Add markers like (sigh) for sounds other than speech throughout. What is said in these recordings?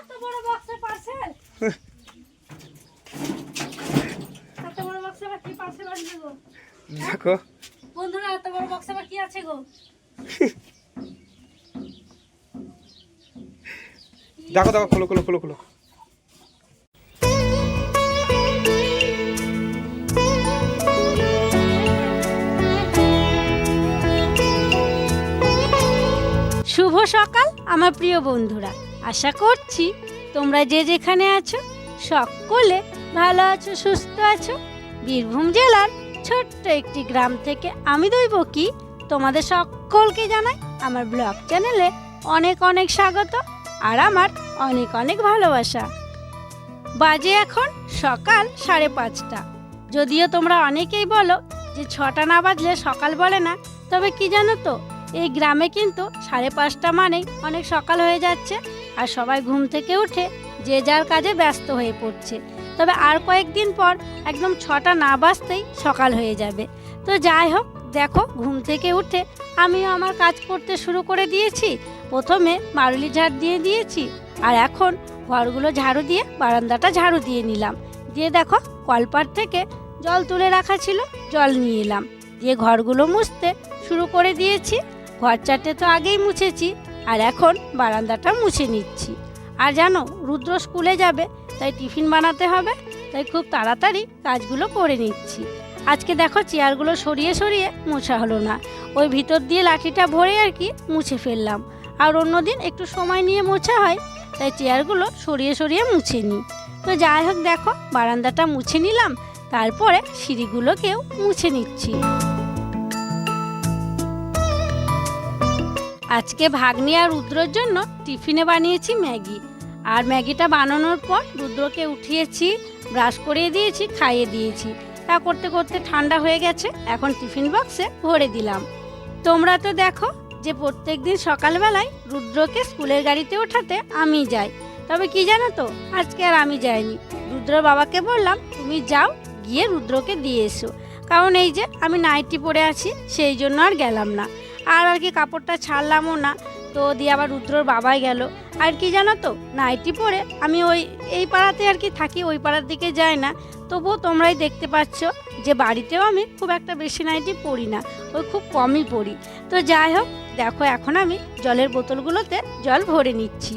এত বড় বক্সের পার্সেল এত বড় বক্সে আবার কি পার্সেল আসবে গো? দেখো। বন্ধুরা এত বড় বক্সে আবার কি আছে গো? দেখো দেখো খোলো খোলো খোলো খোলো। শুভ সকাল আমার প্রিয় বন্ধুরা। আশা করছি তোমরা যে যেখানে আছো, সকলে ভালো আছো, সুস্থ আছো। বীরভূম জেলার ছোট্ট একটি গ্রাম থেকে আমি দইব কি তোমাদের সকলকে জানাই আমার ব্লগ চ্যানেলে অনেক অনেক স্বাগত আর আমার অনেক অনেক ভালোবাসা। বাজে এখন সকাল সাড়ে পাঁচটা। যদিও তোমরা অনেকেই বলো যে ছটা না বাজলে সকাল বলে না, তবে কি জানো তো, এই গ্রামে কিন্তু সাড়ে পাঁচটা মানেই অনেক সকাল হয়ে যাচ্ছে। আর সবাই ঘুম থেকে উঠে যে যার কাজে ব্যস্ত হয়ে পড়ছে। তবে আর কয়েকদিন পর একদম ছটা না বাজতেই সকাল হয়ে যাবে। তো যাই হোক, দেখো, ঘুম থেকে উঠে আমিও আমার কাজ করতে শুরু করে দিয়েছি। প্রথমে মারুলি ঝাড় দিয়ে দিয়েছি আর এখন ঘরগুলো ঝাড়ু দিয়ে, বারান্দাটা ঝাড়ু দিয়ে নিলাম। দিয়ে দেখো কলপার থেকে জল তুলে রাখা ছিল, জল নিয়ে এলাম। দিয়ে ঘরগুলো মুছতে শুরু করে দিয়েছি। ঘর চারটে তো আগেই মুছেছি। আর এখন বারান্দাটা মুছে নিচ্ছি। আর জানো, রুদ্র স্কুলে যাবে, তাই টিফিন বানাতে হবে, তাই খুব তাড়াতাড়ি কাজগুলো করে নিচ্ছি। আজকে দেখো চেয়ারগুলো সরিয়ে সরিয়ে মোছা হলো না। ওই ভিতর দিয়ে লাঠিটা ভরে আর কি মুছে ফেললাম। আর অন্যদিন একটু সময় নিয়ে মোছা হয়, তাই চেয়ারগুলো সরিয়ে সরিয়ে মুছে নিই। তো যাই হোক দেখো, বারান্দাটা মুছে নিলাম, তারপরে সিঁড়িগুলোকেও মুছে নিচ্ছি। আজকে ভাগ্নি আর রুদ্রর জন্য টিফিনে বানিয়েছি ম্যাগি। আর ম্যাগিটা বানানোর পর রুদ্রকে উঠিয়েছি, ব্রাশ করিয়ে দিয়েছি, খাইয়ে দিয়েছি। তা করতে করতে ঠান্ডা হয়ে গেছে, এখন টিফিন বক্সে ভরে দিলাম। তোমরা তো দেখো যে প্রত্যেক দিন সকালবেলায় রুদ্রকে স্কুলের গাড়িতে ওঠাতে আমি যাই। তবে কি জানো তো, আজকে আর আমি যাইনি। রুদ্র বাবাকে বললাম, তুমি যাও, গিয়ে রুদ্রকে দিয়ে এসো। কারণ এই যে আমি নাইটি পরে আছি, সেই জন্য আর গেলাম না। আর আর কি কাপড়টা ছাড়লামও না। তো দিয়ে আবার রুদ্রর বাবাই গেল। আর কি জানো তো, নাইটি পরে আমি ওই, এই পাড়াতে আর কি থাকি, ওই পাড়ার দিকে যাই না। তবুও তোমরাই দেখতে পাচ্ছ যে বাড়িতেও আমি খুব একটা বেশি নাইটি পরি না, ওই খুব কমই পরি। তো যাই হোক, দেখো এখন আমি জলের বোতলগুলোতে জল ভরে নিচ্ছি।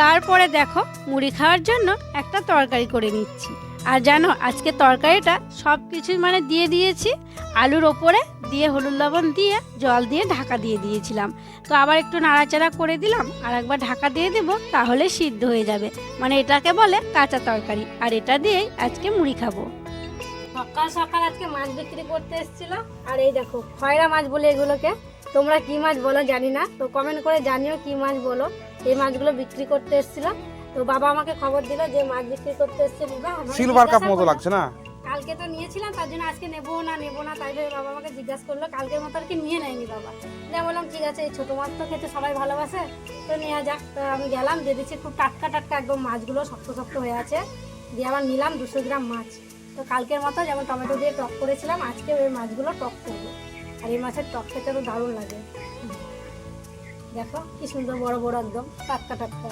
তারপরে দেখো, মুড়ি খাওয়ার জন্য একটা তরকারি করে নিচ্ছি। আর জানো, আজকে তরকারিটা সব কিছুই মানে দিয়ে দিয়েছি। আলুর ওপরে দিয়ে হলুদ লবণ দিয়ে জল দিয়ে ঢাকা দিয়ে দিয়েছিলাম। তো আবার একটু নাড়াচাড়া করে দিলাম, আর একবার ঢাকা দিয়ে দেব, তাহলে সিদ্ধ হয়ে যাবে। মানে এটাকে বলে কাঁচা তরকারি, আর এটা দিয়েই আজকে মুড়ি খাব। সকাল সকাল আজকে মাছ বিক্রি করতে এসেছিল, আর এই দেখো, খয়রা মাছ বলে এগুলোকে। তোমরা কি মাছ বলো জানি না, তো কমেন্ট করে জানিও কি মাছ বলো। এই মাছগুলো বিক্রি করতে এসেছিল। তো বাবা আমাকে খবর দিল যে মাছ বিক্রি করতে এসছে বুবা। সিলভার কাপ মতো লাগছে না? কালকে তো নিয়েছিলাম তার জন্য আজকে নেব না নেব না তাই ভেবে বাবা আমাকে জিজ্ঞাসা করল। কালকের মতো আর কি নিয়ে নেয়নি বাবা। যা বললাম ঠিক আছে এই ছোটো মাছ তো খেতে সবাই ভালোবাসে। তো নেওয়া যাক। তো আমি গেলাম দিয়ে দিচ্ছি খুব টাটকা টাটকা একদম মাছগুলো শক্ত শক্ত হয়ে আছে। দিয়ে আবার নিলাম দুশো গ্রাম মাছ। তো কালকের মতো যেমন টমেটো দিয়ে টক করেছিলাম আজকে ওই মাছগুলো টক করব। আর এই মাছের টক খেতে তো দারুণ লাগে। দেখো কি সুন্দর বড় বড় একদম টাটকা টাটকা।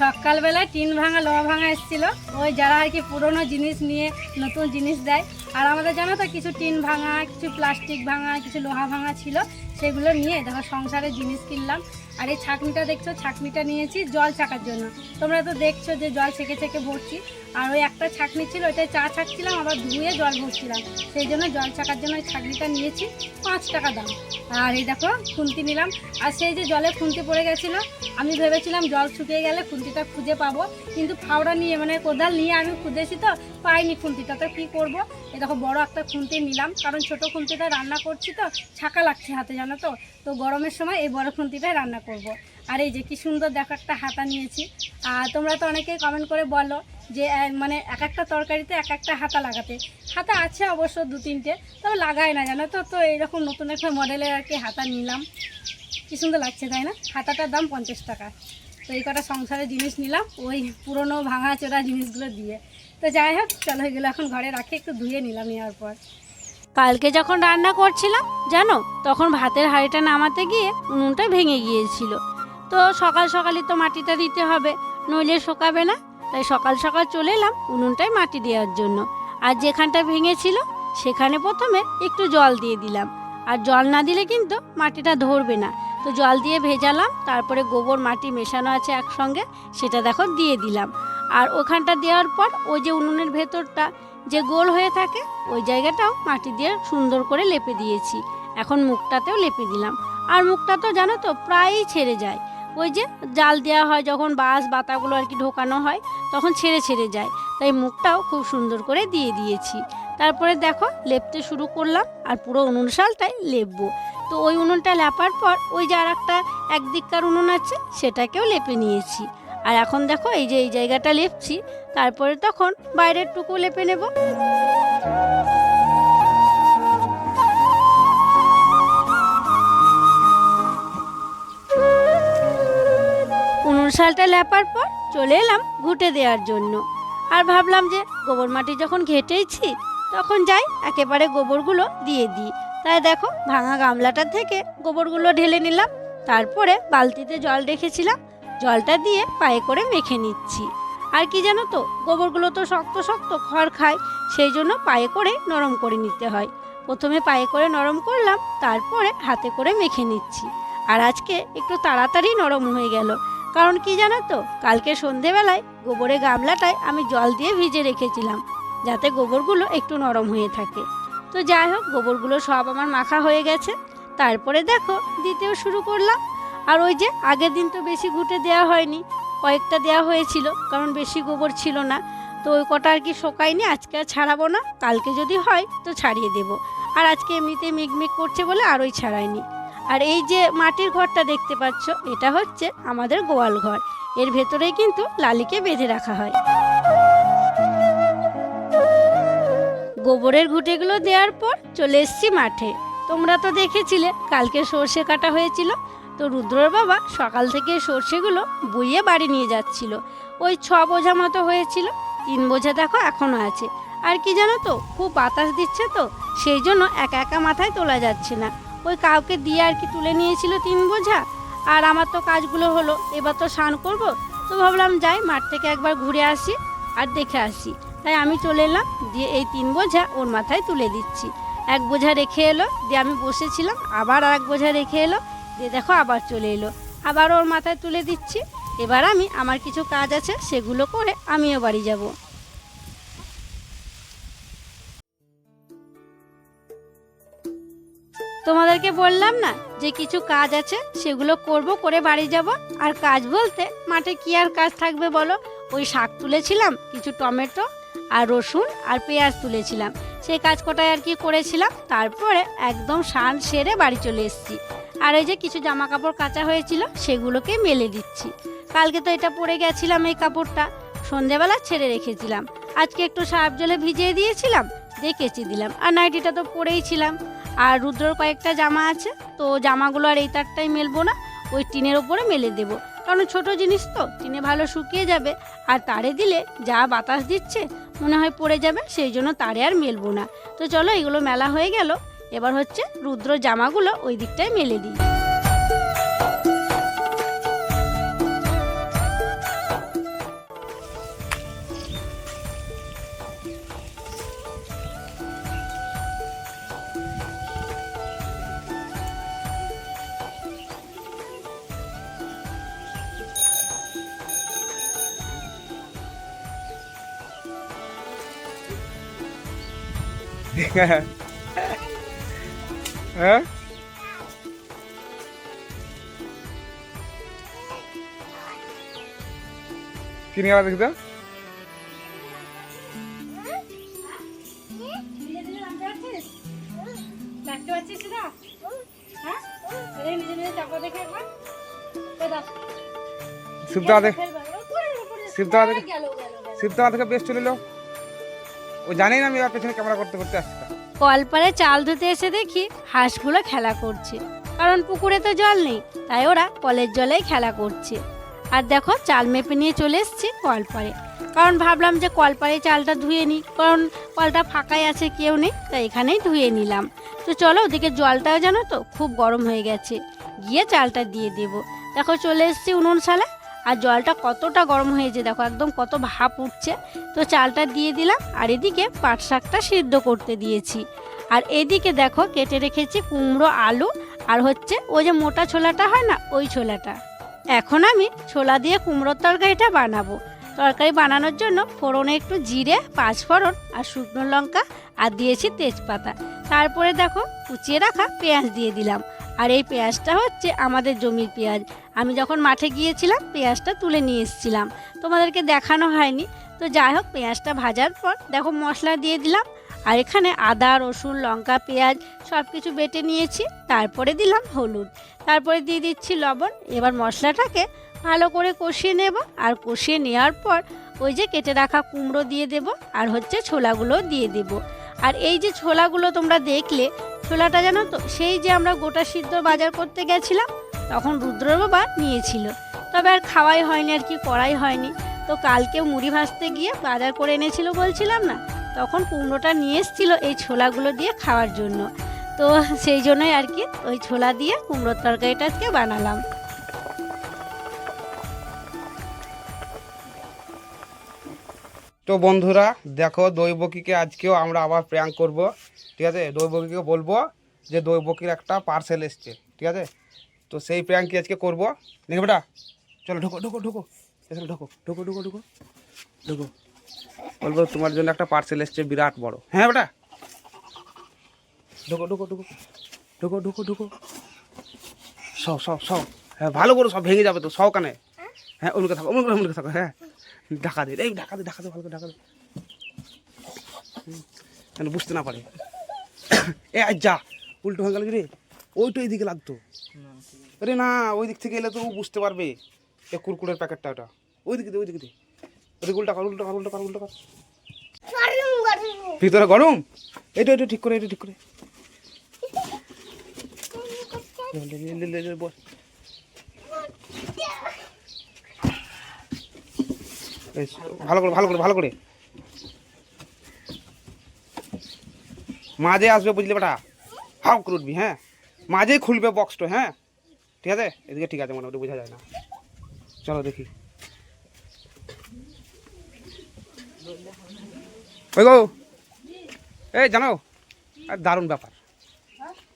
সকালবেলায় টিন ভাঙা লোহা ভাঙা এসেছিল। ওই যারা আর কি পুরনো জিনিস নিয়ে নতুন জিনিস দেয় আর আমাদের জানো তো, কিছু টিন ভাঙা, কিছু প্লাস্টিক ভাঙা, কিছু লোহা ভাঙা ছিল, সেগুলো নিয়ে দেখো সংসারের জিনিস কিনলাম। আর এই ছাকনিটা দেখছ? ছাকনিটা নিয়েছি জল ছাকার জন্য। তোমরা তো দেখছ যে জল ছেঁকে ছেঁকে ভরছি। আর ওই একটা ছাকনি ছিল ওইটাই চা ছাকছিলাম, আবার ধুয়ে জল ভরছিলাম। সেই জন্য জল ছাকার জন্য ওই ছাকনিটা নিয়েছি, পাঁচ টাকা দাম। আর এই দেখো, খুন্তি নিলাম। আর সেই যে জলে খুন্তি পড়ে গেছিল, আমি ভেবেছিলাম জল শুকিয়ে গেলে খুন্তিটা খুঁজে পাবো। কিন্তু ফাওড়া নিয়ে মানে কোদাল নিয়ে আমি খুঁজেছি তো, পাইনি খুন্তিটা। তো কী করব? এ দেখো, বড় একটা খুন্তি নিলাম, কারণ ছোট খুন্তিটা রান্না করছি তো, ছাকা লাগছে হাতে, জানো তো? তো গরমের সময় এই বড় খুন্তিটাই রান্না করব। আর এই যে কি সুন্দর দেখো একটা হাতা নিয়েছি। আর তোমরা তো অনেকেই কমেন্ট করে বলো যে মানে এক একটা তরকারিতে এক একটা হাতা লাগাতে। হাতা আছে অবশ্য দু তিনটে, তবে লাগায় না, জানো তো? তো এইরকম নতুন একটা মডেলের আর কি হাতা নিলাম। কি সুন্দর লাগছে, তাই না? হাতাটার দাম পঞ্চাশ টাকা। তো এই কটা সংসারের জিনিস নিলাম, ওই পুরনো ভাঙা চোরা জিনিসগুলো দিয়ে। তো যাই হোক, চলো এগুলো এখন ঘরে রাখি, একটু ধুয়ে নিলাম নেওয়ার পর। কালকে যখন রান্না করছিলাম, জানো, তখন ভাতের হাঁড়িটা নামাতে গিয়ে উনুনটা ভেঙে গিয়েছিল। তো সকাল সকালই তো মাটিটা দিতে হবে, নইলে শোকাবে না। তাই সকাল সকাল চলে এলাম উনুনটায় মাটি দেওয়ার জন্য। আর যেখানটা ভেঙেছিল, সেখানে প্রথমে একটু জল দিয়ে দিলাম। আর জল না দিলে কিন্তু মাটিটা ধরবে না। তো জল দিয়ে ভেজালাম, তারপরে গোবর, মাটি মেশানো আছে একসঙ্গে, সেটা দেখো দিয়ে দিলাম। আর ওখানটা দেওয়ার পর ওই যে উনুনের ভেতরটা যে গোল হয়ে থাকে, ওই জায়গাটাও মাটি দিয়ে সুন্দর করে লেপে দিয়েছি। এখন মুখটাতেও লেপে দিলাম। আর মুখটা তো জানো তো প্রায়ই ছেড়ে যায়। ওই যে জাল দেওয়া হয় যখন বাঁশ, বাতাগুলো আর কি ঢোকানো হয়, তখন ছেড়ে ছেড়ে যায়। তাই মুখটাও খুব সুন্দর করে দিয়ে দিয়েছি। তারপরে দেখো লেপতে শুরু করলাম আর পুরো উনুন শালটাই লেপবো। তো ওই উনুনটা লেপার পর ওই যে আর একটা একদিককার উনুন আছে, সেটাকেও লেপে নিয়েছি। আর এখন দেখো এই যে এই জায়গাটা লেপছি, তারপরে তখন বাইরের টুকু লেপে নেব। উনুন শালটা লেপার পর চলে এলাম ঘুটে দেওয়ার জন্য। আর ভাবলাম যে গোবর মাটি যখন ঘেটেইছি তখন যাই একেবারে গোবরগুলো দিয়ে দিই। তাই দেখো ভাঙা গামলাটা থেকে গোবরগুলো ঢেলে নিলাম, তারপরে বালতিতে জল রেখেছিলাম জলটা দিয়ে পায়ে করে মেখে নিচ্ছি। আর কি জানো তো, গোবরগুলো তো শক্ত শক্ত খড় খায়, সেই জন্য পায়ে করে নরম করে নিতে হয়। প্রথমে পায়ে করে নরম করলাম, তারপরে হাতে করে মেখে নিচ্ছি। আর আজকে একটু তাড়াতাড়ি নরম হয়ে গেল। কারণ কি জানো তো, কালকে সন্ধেবেলায় গোবরের গামলাটায় আমি জল দিয়ে ভিজে রেখেছিলাম, যাতে গোবরগুলো একটু নরম হয়ে থাকে। তো যাই হোক, গোবরগুলো সব আমার মাখা হয়ে গেছে। তারপরে দেখো, দিতেও শুরু করলাম। আর ওই যে আগের দিন তো বেশি ঘুটে দেওয়া হয়নি, কয়েকটা দেওয়া হয়েছিল, কারণ বেশি গোবর ছিল না। তো ওই কটা আর কি শোকায়নি, আজকে আর ছাড়াবো না, কালকে যদি হয় তো ছাড়িয়ে দেব। আর আজকে এমনিতে মিগমিগ করছে বলে আর ওই ছাড়াইনি আর এই যে মাটির ঘরটা দেখতে পাচ্ছ, এটা হচ্ছে আমাদের গোয়াল ঘর। এর ভেতরেই কিন্তু লালিকে বেঁধে রাখা হয়। গোবরের ঘুঁটেগুলো দেওয়ার পর চলে এসেছি মাঠে। তোমরা তো দেখেছিলে, কালকে সর্ষে কাটা হয়েছিল তো রুদ্রর বাবা সকাল থেকে সর্ষেগুলো বইয়ে বাড়ি নিয়ে যাচ্ছিল। ওই ছ বোঝা মতো হয়েছিল, তিন বোঝা দেখো এখনও আছে। আর কি জানো তো, খুব বাতাস দিচ্ছে তো, সেই জন্য একা একা মাথায় তোলা যাচ্ছে না। ওই কাউকে দিয়ে আর কি তুলে নিয়েছিল তিন বোঝা? আর আমার তো কাজগুলো হলো, এবার তো স্নান করব। তো ভাবলাম যাই, মাঠ থেকে একবার ঘুরে আসি আর দেখে আসি। তাই আমি চলে এলাম, দিয়ে এই তিন বোঝা ওর মাথায় তুলে দিচ্ছি। এক বোঝা রেখে এলো, দিয়ে আমি বসেছিলাম, আবার আর এক বোঝা রেখে এলো দিয়ে দেখো আবার চলে এলো। আবার ওর মাথায় তুলে দিচ্ছি। এবার আমি, আমার কিছু কাজ আছে, সেগুলো করে আমিও বাড়ি যাব। তোমাদেরকে বললাম না যে কিছু কাজ আছে, সেগুলো করব, করে বাড়ি যাব। আর কাজ বলতে মাঠে কি আর কাজ থাকবে বলো? ওই শাক তুলেছিলাম, কিছু টমেটো আর রসুন আর পেঁয়াজ তুলেছিলাম। সেই কাজ কটায় আর কি করেছিলাম? তারপরে একদম সান সেরে বাড়ি চলে এসেছি। আর এই যে কিছু জামা কাপড় কাঁচা হয়েছিল, সেগুলোকে মেলে দিচ্ছি। কালকে তো এটা পরে গেছিলাম এই কাপড়টা। সন্ধেবেলা ছেড়ে রেখেছিলাম। আজকে একটু সার্ফ জলে ভিজিয়ে দিয়েছিলাম দিয়ে কেচে দিলাম। আর নাইটিটা তো পরেই ছিলাম। আর রুদ্রর কয়েকটা জামা আছে, তো জামাগুলো আর এই তারটাই মেলবো না, ওই টিনের ওপরে মেলে দেবো। কারণ ছোট জিনিস তো, টিনে ভালো শুকিয়ে যাবে। আর তারে দিলে যা বাতাস দিচ্ছে, মনে হয় পড়ে যাবে, সেই জন্য তারে আর মেলবো না। তো চলো, এগুলো মেলা হয়ে গেল। এবার হচ্ছে রুদ্র জামাগুলো ওই দিকটায় মেলে দিই। (laughs) দেখে একবার। এ দাও। শিবদাওয়া থেকে উপরে। থেকে গেল, গেল, গেল। থেকে বেশ চলে এলো ও জানেই না আমি এবার পেছনে ক্যামেরা করতে করতে আসছি। কলপারে চাল ধুতে এসে দেখি হাঁসগুলো খেলা করছে। কারণ পুকুরে তো জল নেই, তাই ওরা কলের জলেই খেলা করছে। আর দেখো, চাল মেপে নিয়ে চলে এসছি কলপারে। কারণ ভাবলাম যে কলপাড়ে চালটা ধুয়ে নিই, কারণ কলটা ফাঁকাই আছে, কেউ নেই, তাই এখানেই ধুয়ে নিলাম। তো চলো, ওদিকে জলটাও জানো তো, খুব গরম হয়ে গেছে। গিয়ে চালটা দিয়ে দেবো। দেখো, চলে এসেছি উনুন সালে আর জলটা কতটা গরম হয়েছে দেখো, একদম কত ভাপ উঠছে। তো চালটা দিয়ে দিলাম, আর এদিকে পাট শাকটা সিদ্ধ করতে দিয়েছি। আর এদিকে দেখো, কেটে রেখেছি কুমড়ো, আলু, আর হচ্ছে ওই যে মোটা ছোলাটা হয় না, ওই ছোলাটা। এখন আমি ছোলা দিয়ে কুমড়োর তরকারিটা বানাবো। তরকারি বানানোর জন্য ফোড়নে একটু জিরে, পাঁচ ফোড়ন, আর শুকনো লঙ্কা, আর দিয়েছি তেজপাতা। তারপরে দেখো কুচিয়ে রাখা পেঁয়াজ দিয়ে দিলাম। আর এই পেঁয়াজটা হচ্ছে আমাদের জমির পেঁয়াজ। আমি যখন মাঠে গিয়েছিলাম, পেঁয়াজটা তুলে নিয়ে এসেছিলাম। তোমাদেরকে দেখানো হয়নি। তো যাই হোক, পেঁয়াজটা ভাজার পর দেখো মশলা দিয়ে দিলাম। আর এখানে আদা, রসুন, লঙ্কা, পেঁয়াজ সব কিছু বেটে নিয়েছি। তারপরে দিলাম হলুদ। তারপরে দিয়ে দিচ্ছি লবণ। এবার মশলাটাকে ভালো করে কষিয়ে নেব। আর কষিয়ে নেওয়ার পর ওই যে কেটে রাখা কুমড়ো দিয়ে দেব। আর হচ্ছে ছোলাগুলো দিয়ে দেব। আর এই যে ছোলাগুলো তোমরা দেখলে, ছোলাটা জানো তো, সেই যে আমরা গোটা সিদ্ধ বাজার করতে গেছিলাম, তখন রুদ্র বাবা নিয়েছিল। তবে আর খাওয়াই হয়নি, আর কি করাই হয়নি। তো কালকে মুড়ি ভাজতে গিয়ে বাজার করে এনেছিল বলছিলাম না, তখন কুমড়োটা নিয়ে এসেছিল এই ছোলাগুলো দিয়ে খাওয়ার জন্য। তো সেই জন্যই আর কি ওই ছোলা দিয়ে কুমড়োর তরকারিটা আজকে বানালাম। তো বন্ধুরা, দেখো দৈবকীকে আজকেও আমরা আবার প্র্যাঙ্ক করব। ঠিক আছে? দৈবকীকে বলব যে দৈবকীর একটা পার্সেল এসছে। ঠিক আছে? তো সেই প্র্যাঙ্কই আজকে করব। দেখে বেটা? চলো, ঢোকো ঢোকো ঢোকো। এখানে ঢোকো ঢোকো ঢোকো ঢোকো। ঢোকো। বলব তোমার জন্য একটা পার্সেল এসছে, বিরাট বড়। হ্যাঁ বেটা? ঢোকো ঢোকো ঢোকো। ঢোকো ঢোকো ঢোকো। সব সব সব। হ্যাঁ ভালো করে সব ভেঙে যাবে তো, সব কানে। হ্যাঁ অমুকে থাকো অমুকে অমুকে থাকো হ্যাঁ। ঢাকা দে এই ঢাকা দে ঢাকা দে ভালো করে ঢাকা দে যেন বুঝতে না পারে এ আজ যা উল্টো হয়ে গেল রে ওইটা এইদিকে লাগতো আরে না ওই দিক থেকে এলে তো বুঝতে পারবে এ কুরকুরের প্যাকেটটা ওটা ওই দিকে দে ওই দিকে দে ওদিকে উল্টা কর উল্টা কর উল্টা কর উল্টা কর ভিতরে গরম এটা এটা ঠিক করে এটা ঠিক করে লে, লে, লে, লে, লে, লে, বস। ভালো করে ভালো করে ভালো করে। মাঝে আসবে বুঝলি বেটা। হাও করে উঠবি হ্যাঁ? মাঝেই খুলবে বক্সটা হ্যাঁ? ঠিক আছে? এদিকে ঠিক আছে মোটামুটি বোঝা যায় না। চলো দেখি। ওই গো। এই জানো? আর দারুণ ব্যাপার।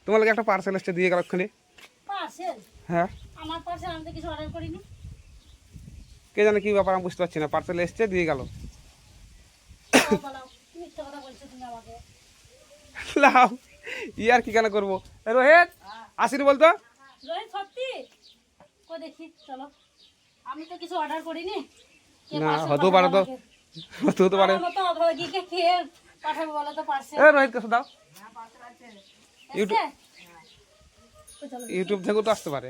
তোমার লাগে একটা পার্সেল এসছে দিয়ে গেল ওখানে। হ্যাঁ। আমার পার্সেল আমি তো কিছু অর্ডার করিনি। কে জানে কি ব্যাপার আমি বুঝতে পারছি না। পার্সেল এসছে দিয়ে গেল। লাও ই আর কি কেন করব? রোহিত আসিনি বলতো? রোহিত সত্যি? কো দেখি চলো। আমি তো কিছু অর্ডার করিনি। না হতেও পারে তো। পারে। আমার মতো অভাগীকে খেয়ে পাঠাবে বলো তো পার্সেল এ রোহিত কাছে দাও। ইউটিউব তো ইউটিউব থেকেও তো আসতে পারে।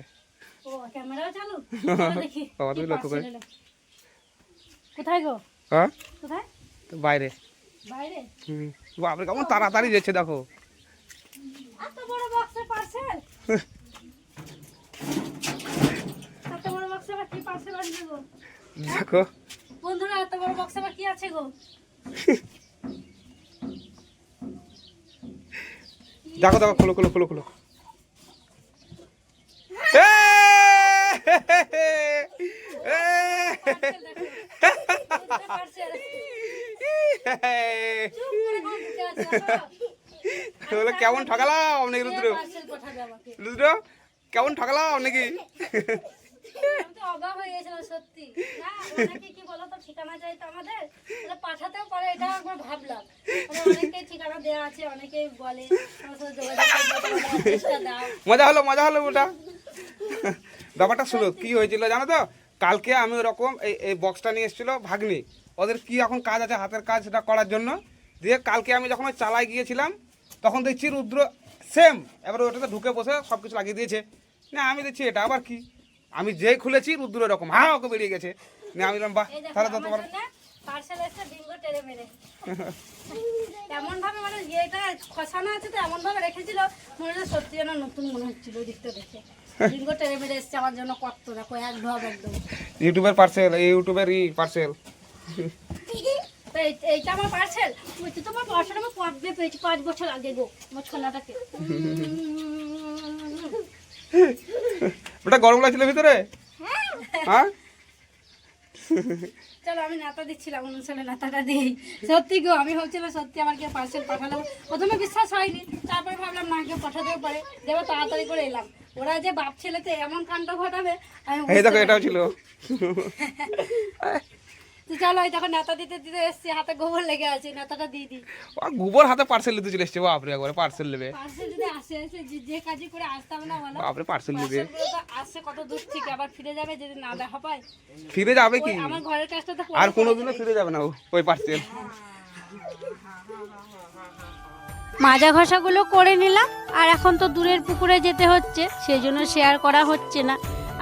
ও ক্যামেরাও চালু? (laughs) চলো দেখি বাবা, তুমি লক্ষ্য করে। কোথায় গো? হ্যাঁ? কোথায়? তো বাইরে। বাইরে? হুম। বাপরে কেমন তাড়াতাড়ি যাচ্ছে দেখো। এত বড় বক্সের পার্সেল (laughs) এত বড় বক্সে আবার কি পার্সেল আসবে গো? দেখো। বন্ধুরা এত বড় বক্সে আবার কি আছে গো? দেখো দেখো খোলো খোলো খোলো খোলো। এ! কেমন ঠকালাম নাকি রুদ্র? রুদ্র কেমন ঠকালাম নাকি? আমি তো অবাক হয়ে গেছিলাম সত্যি না অনেকে কি বলো তো ঠিকানা চাইতো আমাদের তাহলে পাঠাতেও পারে এটা একবার ভাবলাম অনেকে ঠিকানা দেওয়া আছে অনেকে বলে মজা হলো মজা হলো ওটা। (laughs) ব্যাপারটা শুনো কি হয়েছিল জানো তো? কালকে আমি ওরকম এই এই বক্সটা নিয়ে এসেছিল ভাগ্নি। ওদের কি এখন কাজ আছে হাতের কাজ সেটা করার জন্য। দিয়ে কালকে আমি যখন ওই চালায় গিয়েছিলাম তখন দেখছি রুদ্র সেম এবার ওটাতে ঢুকে বসে সব কিছু লাগিয়ে দিয়েছে। না আমি দেখছি এটা আবার কি? আমি যেই খুলেছি রুদ্র এরকম হ্যাঁ ওকে বেরিয়ে গেছে। না আমি বললাম বাহ তাহলে তো তোমার জন্য পার্সেল এসে বিঙ্গো টেরে মেরে। এমন ভাবে মানে ইয়েটা খসানো আছে তো এমন ভাবে রেখেছিল। মনে হচ্ছে সত্যি যেন নতুন মনে হচ্ছিল দিকটা দেখে। বিঙ্গো টেরে মেরে এসছে আমার জন্য কত দেখো এক একদম। ইউটিউবের পার্সেল এই ইউটিউবের ই পার্সেল এইটা আমার পার্সেল তো আমার পার্সেল আমার কবে পেয়েছি পাঁচ বছর আগে গো আমার ছোলাটাকে। ওটা গরম লাগছিল ভিতরে? হ্যাঁ। চলো আমি নেতা দিচ্ছিলাম অনুষ্ঠানে নেতাটা দিই সত্যি গো আমি ভাবছিলাম সত্যি আমার কেউ পার্সেল পাঠালো। প্রথমে বিশ্বাস হয়নি তারপরে ভাবলাম না কেউ পাঠাতেও পারে। দেবো তাড়াতাড়ি করে এলাম। ওরা যে বাপ ছেলেতে এমন কাণ্ড ঘটাবে এই দেখো এটাও ছিল। তো চলো এই দেখো নেতা দিতে দিতে এসছি হাতে গোবর লেগে আছে নেতাটা দিয়ে দিই। ও গোবর হাতে পার্সেল দিতে চলে এসছে বাপরে একবারে পার্সেল নেবে। পার্সেল যদি আসে সে যে- কাজই করে আসতে হবে না বলো। বাপরে পার্সেল নেবে আসছে কত দূর থেকে আবার ফিরে যাবে যদি না দেখা পায়। ফিরে যাবে কি? আমার ঘরের কাজটা তো আর কোনোদিনও ফিরে যাবে না ওই পার্সেল মাজা ঘষাগুলো করে নিলাম, আর এখন তো দূরের পুকুরে যেতে হচ্ছে সেই জন্য শেয়ার করা হচ্ছে না।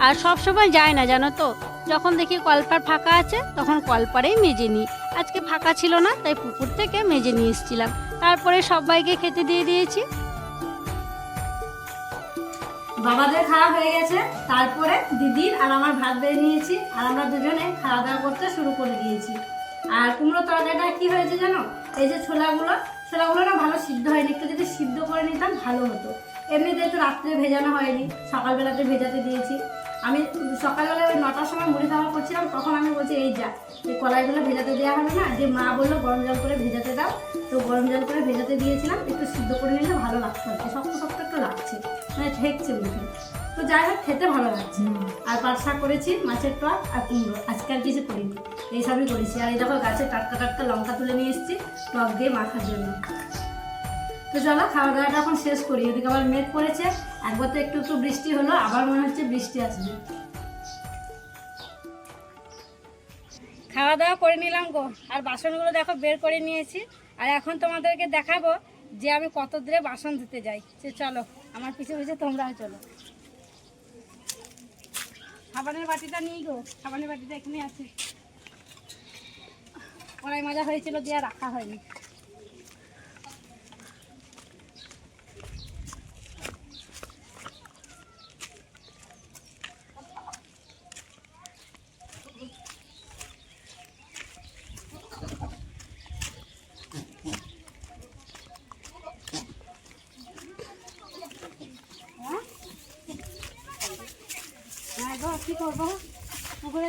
আর সব সময় যায় না, জানো তো? যখন দেখি কলপার ফাঁকা আছে, তখন কলপারেই মেজে নিই। আজকে ফাঁকা ছিল না, তাই পুকুর থেকে মেজে নিয়ে এসেছিলাম। তারপরে সবাইকে খেতে দিয়ে দিয়েছি। বাবাদের খাওয়া হয়ে গেছে। তারপরে দিদির আর আমার ভাত বেড়ে নিয়েছি, আর আমরা দুজনে খাওয়া দাওয়া করতে শুরু করে দিয়েছি। আর কুমড়ো তরকারিটা কি হয়েছে জানো? এই যে ছোলাগুলো ছোলাগুলো না ভালো সিদ্ধ হয়নি। একটু যদি সিদ্ধ করে নিতাম ভালো হতো। এমনিতে একটু রাত্রে ভেজানো হয়নি, সকালবেলাতে ভেজাতে দিয়েছি। আমি সকালবেলা ওই নটার সময় মুড়ি খাওয়া করছিলাম, তখন আমি বলছি, এই যা, এই কলাইগুলো ভেজাতে দেওয়া হবে না, যে মা বলল গরম জল করে ভেজাতে দাও। তো গরম জল করে ভেজাতে দিয়েছিলাম, একটু সিদ্ধ করে নিলে ভালো লাগতো শক্ত শক্ত একটু লাগছে মানে ঠেকছে মুখে তো যাই হোক, খেতে ভালো লাগছে। আর পাট করেছি, মাছের টক আর কুমড়ো। আজকে আর কিছু করিনি। এইসবই করেছি। আর এই দেখো, গাছে টাটকা টাটকা লঙ্কা তুলে নিয়ে এসেছি, টক দিয়ে মাখার জন্য। তো চলো খাওয়া দাওয়াটা এখন শেষ করি। এদিকে আবার মেঘ করেছে। একবার তো একটু একটু বৃষ্টি হলো, আবার মনে হচ্ছে বৃষ্টি আসবে। খাওয়া দাওয়া করে নিলাম গো। আর বাসনগুলো দেখো, বের করে নিয়েছি। আর এখন তোমাদেরকে দেখাবো যে আমি কত দূরে বাসন ধুতে যাই। সে চলো, আমার পিছু পিছু তোমরাও চলো। সাবানের বাটিটা নিই গো সাবানের বাটিটা এখানে আছে। ওরাই মজা হয়েছিল দিয়ে রাখা হয়নি হ্যাঁ গো কি করব পুকুরে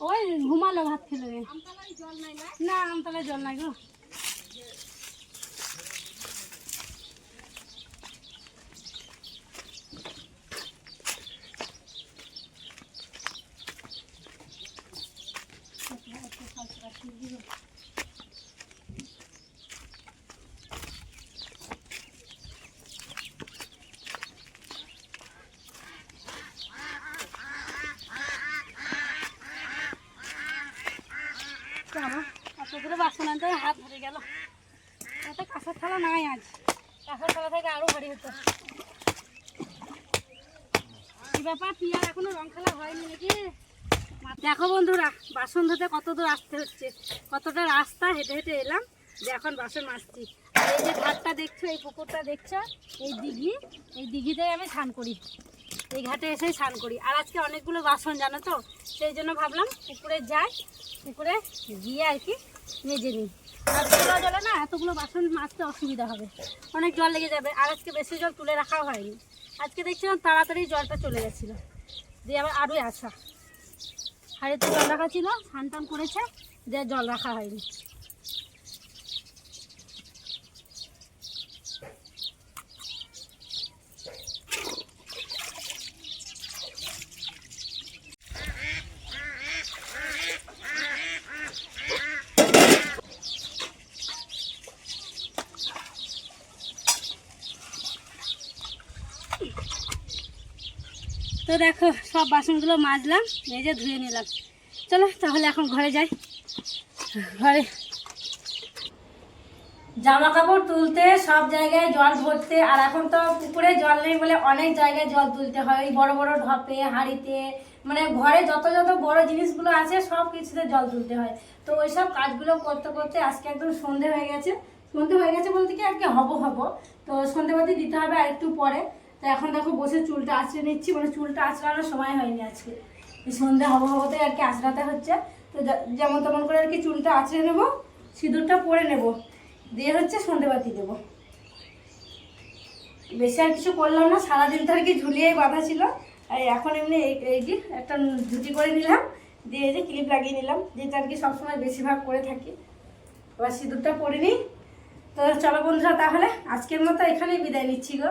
ওই ঘুমালো ভাত খেলে না আমতলায় জল নাই গো জানো এত হাত ধরে গেল। এত কাঁসার থালা নাই আজ। কাঁসার থালা থেকে আরও ভারী হতো। কি ব্যাপার পিয়ার এখনও রং খেলা হয়নি নাকি? দেখো বন্ধুরা, বাসন ধুতে কত দূর আসতে হচ্ছে। কতটা রাস্তা, হেঁটে হেঁটে এলাম। যে এখন বাসন আর এই যে ঘাটটা দেখছ, এই পুকুরটা দেখছ, এই দিঘি, এই দিঘিতেই আমি স্নান করি। এই ঘাটে এসেই স্নান করি। আর আজকে অনেকগুলো বাসন, জানো তো? সেই জন্য ভাবলাম পুকুরে যাই, পুকুরে গিয়ে আর কি মেজে নিই। খোলা জলে না এতগুলো বাসন মাজতে অসুবিধা হবে। অনেক জল লেগে যাবে। আর আজকে বেশি জল তুলে রাখাও হয়নি। আজকে দেখছিলাম তাড়াতাড়ি জলটা চলে গেছিল। দিয়ে আবার আরোই আসা। হাড়িতে জল রাখা ছিল, স্নান টান করেছে, দিয়ে জল রাখা হয়নি। তো দেখো, সব বাসনগুলো মাজলাম, মেজে ধুয়ে নিলাম। চলো, তাহলে এখন ঘরে যাই। ঘরে। জামা কাপড় তুলতে সব জায়গায় জল ভরতে, আর এখন তো পুকুরে জল নেই বলে অনেক জায়গায় জল তুলতে হয়। ওই বড় বড় ঢপে, হাঁড়িতে মানে ঘরে যত যত বড় জিনিসগুলো আছে, সব কিছুতে জল তুলতে হয়। তো ওই সব কাজগুলো করতে করতে আজকে একদম সন্ধে হয়ে গেছে। সন্ধে হয়ে গেছে বলতে কি আজকে হব হব। তো সন্ধেবাতি দিতে হবে আর একটু পরে। তো এখন দেখো বসে চুলটা আঁচড়ে নিচ্ছি মানে চুলটা আঁচড়ানোর সময় হয়নি আজকে। সন্ধে হব হবতে আর কি আঁচড়াতে হচ্ছে। তো যেমন তেমন করে আর কি চুলটা আঁচড়ে নেব, সিঁদুরটা পরে নেব। দিয়ে হচ্ছে সন্ধেবাতি দেবো। বেশি আর কিছু করলাম না, সারাদিন তো আর কি ঝুলিয়েই বাঁধা ছিল। আর এখন এমনি এই যে একটা ঝুটি করে নিলাম, দিয়ে যে ক্লিপ লাগিয়ে নিলাম, যেটা আর কি সবসময় বেশিরভাগ করে থাকি। এবার সিঁদুরটা পরে নিই। তো চলো বন্ধুরা, তাহলে আজকের মতো এখানেই বিদায় নিচ্ছি গো।